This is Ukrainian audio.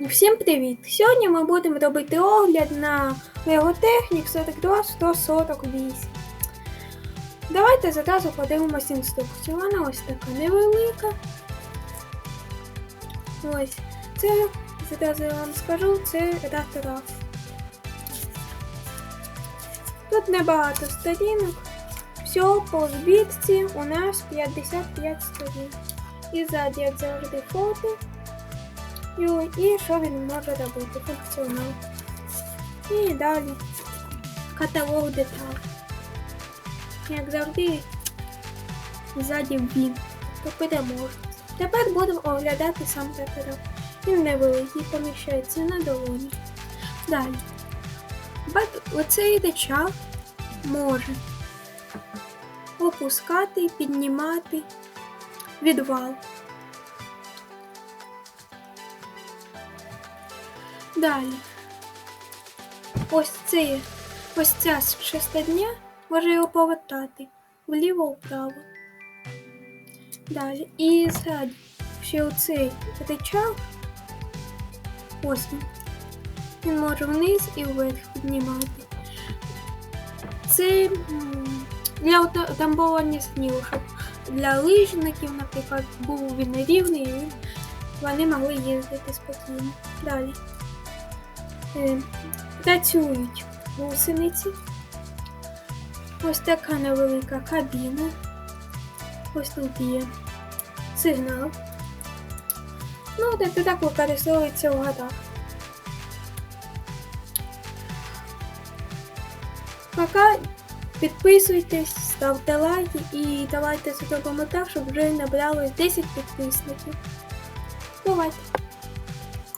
Всім привіт! Сьогодні ми будемо робити огляд на Леготехнік 42 148. Давайте зразу подивимось інструкцію. Вона ось така невелика. Ось. Це, зразу я вам скажу, це ратраф. Тут небагато сторінок. Всього по збірці у нас 55 сторін. І ззаді, як завжди, фото. І, і що він може робити, функціонал. І далі каталог деталей. Як завжди, ззаді він. Переможець. Тепер будемо оглядати сам каталог. Він невеликий, поміщається на долоні. Далі. Оцей речах може опускати, піднімати відвал. Далі. Ось це, ось ця шестидня може його повертати вліво-вправо. Далі. І ззаді ще оцей рычаг. Ось він. Він може вниз і вверх піднімати. Це для утамбовування снігу, щоб для лижників, наприклад, був він рівний, і вони могли їздити спокійно. Далі. Е, Працюють гусениці. Ось така невелика кабіна. Ось тут є сигнал. Ну, так так використовується в горах. Поки підписуйтесь, ставте лайки і давайте зробимо так, щоб вже набралось 10 підписників. Бувайте!